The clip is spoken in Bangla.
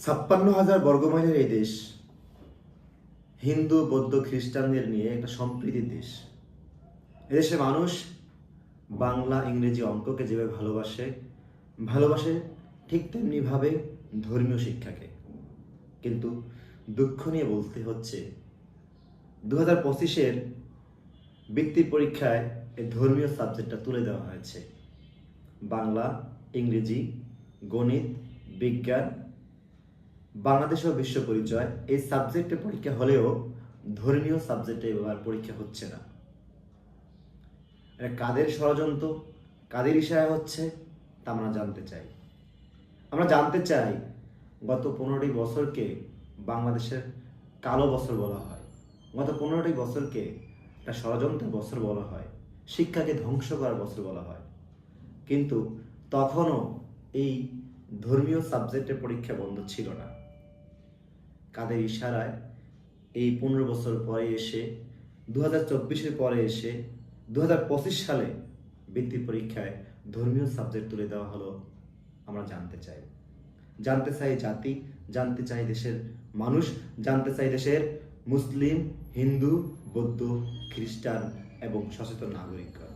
ছাপ্পান্ন হাজার বর্গমাইলের এই দেশ হিন্দু, বৌদ্ধ, খ্রিস্টানদের নিয়ে একটা সম্প্রীতির দেশ। এদেশে মানুষ বাংলা, ইংরেজি অঙ্ককে যেভাবে ভালোবাসে ভালোবাসে ঠিক তেমনিভাবে ধর্মীয় শিক্ষাকে। কিন্তু দুঃখ নিয়ে বলতে হচ্ছে দু হাজার পঁচিশের বৃত্তি পরীক্ষায় এই ধর্মীয় সাবজেক্টটা তুলে দেওয়া হয়েছে। বাংলা, ইংরেজি, গণিত, বিজ্ঞান বাংলাদেশ ও বিশ্ব পরিচয়, এই সাবজেক্টে পরীক্ষা হলেও ধর্মীয় সাবজেক্টে এবার পরীক্ষা হচ্ছে না। কাদের ষড়যন্ত্র, কাদের ইশারা হচ্ছে, তা আমরা জানতে চাই। আমরা জানতে চাই, গত পনেরোটি বছরকে বাংলাদেশের কালো বছর বলা হয়। গত পনেরোটি বছরকে একটা ষড়যন্ত্রের বছর বলা হয়, শিক্ষাকে ধ্বংস করার বছর বলা হয়। কিন্তু তখনও এই ধর্মীয় সাবজেক্টের পরীক্ষা বন্ধ ছিল না। কাদের ইশারায় এই পনেরো বছর পরে এসে দু হাজার চব্বিশের পরে এসে দু হাজার পঁচিশ সালে বৃত্তি পরীক্ষায় ধর্মীয় সাবজেক্ট তুলে দেওয়া হলো, আমরা জানতে চাই। জানতে চাই জাতি, জানতে চাই দেশের মানুষ, জানতে চাই দেশের মুসলিম, হিন্দু, বৌদ্ধ, খ্রিস্টান এবং সচেতন নাগরিকরা